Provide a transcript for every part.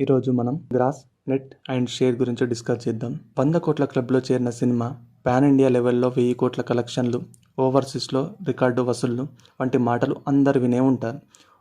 ఈరోజు మనం gross net and share గురించి డిస్కస్ చేద్దాం. వంద కోట్ల క్లబ్లో చేరిన సినిమా పాన్ ఇండియా లెవెల్లో వెయ్యి కోట్ల కలెక్షన్లు ఓవర్సీస్లో రికార్డు వసూళ్ళు వంటి మాటలు అందరు వినే ఉంటారు.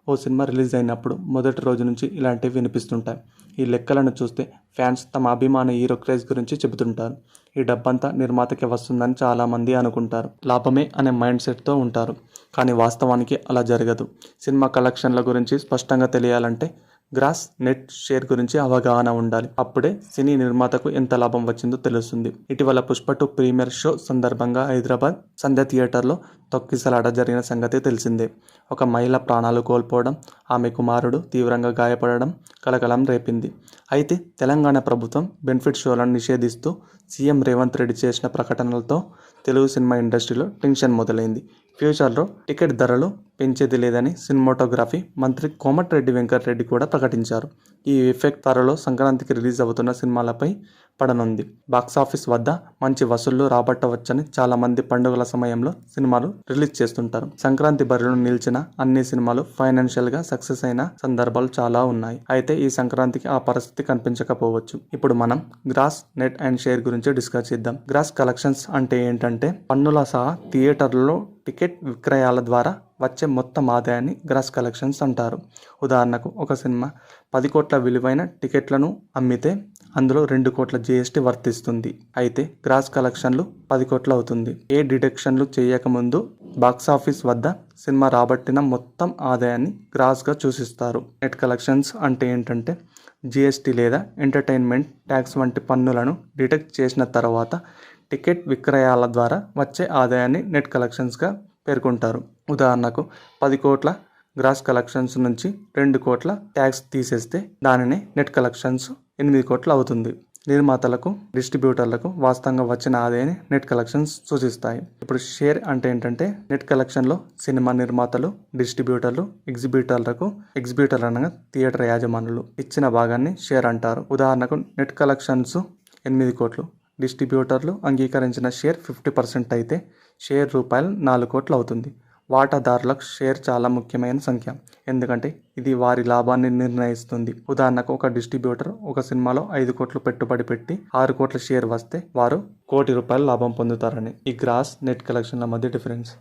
ఓ సినిమా రిలీజ్ అయినప్పుడు మొదటి రోజు నుంచి ఇలాంటివి వినిపిస్తుంటాయి. ఈ లెక్కలను చూస్తే ఫ్యాన్స్ తమ అభిమాన హీరో క్రేజ్ గురించి చెబుతుంటారు. ఈ డబ్బంతా నిర్మాతకే వస్తుందని చాలామంది అనుకుంటారు. లాభమే అనే మైండ్ సెట్తో ఉంటారు. కానీ వాస్తవానికి అలా జరగదు. సినిమా కలెక్షన్ల గురించి స్పష్టంగా తెలియాలంటే గ్రాస్ నెట్ షేర్ గురించి అవగాహన ఉండాలి. అప్పుడే సినీ నిర్మాతకు ఎంత లాభం వచ్చిందో తెలుస్తుంది. ఇటీవల పుష్ప టూ ప్రీమియర్ షో సందర్భంగా హైదరాబాద్ సంధ్య థియేటర్లో తొక్కిసలాట జరిగిన సంగతి తెలిసిందే. ఒక మహిళ ప్రాణాలు కోల్పోవడం ఆమె కుమారుడు తీవ్రంగా గాయపడడం కలకలం రేపింది. అయితే తెలంగాణ ప్రభుత్వం బెనిఫిట్ షోలను నిషేధిస్తూ సీఎం రేవంత్ రెడ్డి చేసిన ప్రకటనలతో తెలుగు సినిమా ఇండస్ట్రీలో టెన్షన్ మొదలైంది. ఫ్యూచర్లో టికెట్ ధరలు పెంచేది లేదని సినిమాటోగ్రఫీ మంత్రి కోమటిరెడ్డి వెంకటరెడ్డి కూడా ప్రకటించారు. ఈ ఎఫెక్ట్ త్వరలో సంక్రాంతికి రిలీజ్ అవుతున్న సినిమాలపై పడనుంది బాక్సాఫీస్ వద్ద మంచి వసూళ్ళు రాబట్టవచ్చని చాలామంది పండుగల సమయంలో సినిమాలు రిలీజ్ చేస్తుంటారు. సంక్రాంతి బరిలో నిలిచిన అన్ని సినిమాలు ఫైనాన్షియల్గా సక్సెస్ అయిన సందర్భాలు చాలా ఉన్నాయి. అయితే ఈ సంక్రాంతికి ఆ పరిస్థితి కనిపించకపోవచ్చు. ఇప్పుడు మనం గ్రాస్ నెట్ అండ్ షేర్ గురించి డిస్కస్ చేద్దాం. గ్రాస్ కలెక్షన్స్ అంటే ఏంటంటే పన్నుల సహా థియేటర్లలో టికెట్ విక్రయాల ద్వారా వచ్చే మొత్తం ఆదాయాన్ని గ్రాస్ కలెక్షన్స్ అంటారు. ఉదాహరణకు ఒక సినిమా పది కోట్ల విలువైన టికెట్లను అమ్మితే అందులో రెండు కోట్ల జిఎస్టీ వర్తిస్తుంది. అయితే గ్రాస్ కలెక్షన్లు పది కోట్ల అవుతుంది. ఏ డిడక్షన్లు చేయకముందు బాక్సాఫీస్ వద్ద సినిమా రాబట్టిన మొత్తం ఆదాయాన్ని గ్రాస్గా సూచిస్తారు నెట్ కలెక్షన్స్ అంటే ఏంటంటే జిఎస్టీ లేదా ఎంటర్టైన్మెంట్ ట్యాక్స్ వంటి పన్నులను డిటెక్ట్ చేసిన తర్వాత టికెట్ విక్రయాల ద్వారా వచ్చే ఆదాయాన్ని నెట్ కలెక్షన్స్గా పేర్కొంటారు. ఉదాహరణకు పది కోట్ల గ్రాస్ కలెక్షన్స్ నుంచి రెండు కోట్ల ట్యాక్స్ తీసేస్తే దానిని నెట్ కలెక్షన్స్ ఎనిమిది కోట్లు అవుతుంది. నిర్మాతలకు డిస్ట్రిబ్యూటర్లకు వాస్తవంగా వచ్చిన ఆదాయాన్ని నెట్ కలెక్షన్స్ సూచిస్తాయి. ఇప్పుడు షేర్ అంటే ఏంటంటే నెట్ కలెక్షన్లో సినిమా నిర్మాతలు డిస్ట్రిబ్యూటర్లు ఎగ్జిబ్యూటర్లకు ఎగ్జిబ్యూటర్ అనగా థియేటర్ యాజమానులు ఇచ్చిన భాగాన్ని షేర్ అంటారు. ఉదాహరణకు నెట్ కలెక్షన్స్ ఎనిమిది కోట్లు డిస్ట్రిబ్యూటర్లు అంగీకరించిన షేర్ ఫిఫ్టీ పర్సెంట్ అయితే షేర్ రూపాయలు నాలుగు కోట్లు అవుతుంది. వాటాదారులకు షేర్ చాలా ముఖ్యమైన సంఖ్య. ఎందుకంటే ఇది వారి లాభాన్ని నిర్ణయిస్తుంది. ఉదాహరణకు ఒక డిస్ట్రిబ్యూటర్ ఒక సినిమాలో ఐదు కోట్లు పెట్టుబడి పెట్టి ఆరు కోట్ల షేర్ వస్తే వారు కోటి రూపాయల లాభం పొందుతారని. ఈ గ్రాస్ నెట్ కలెక్షన్ల మధ్య డిఫరెన్స్.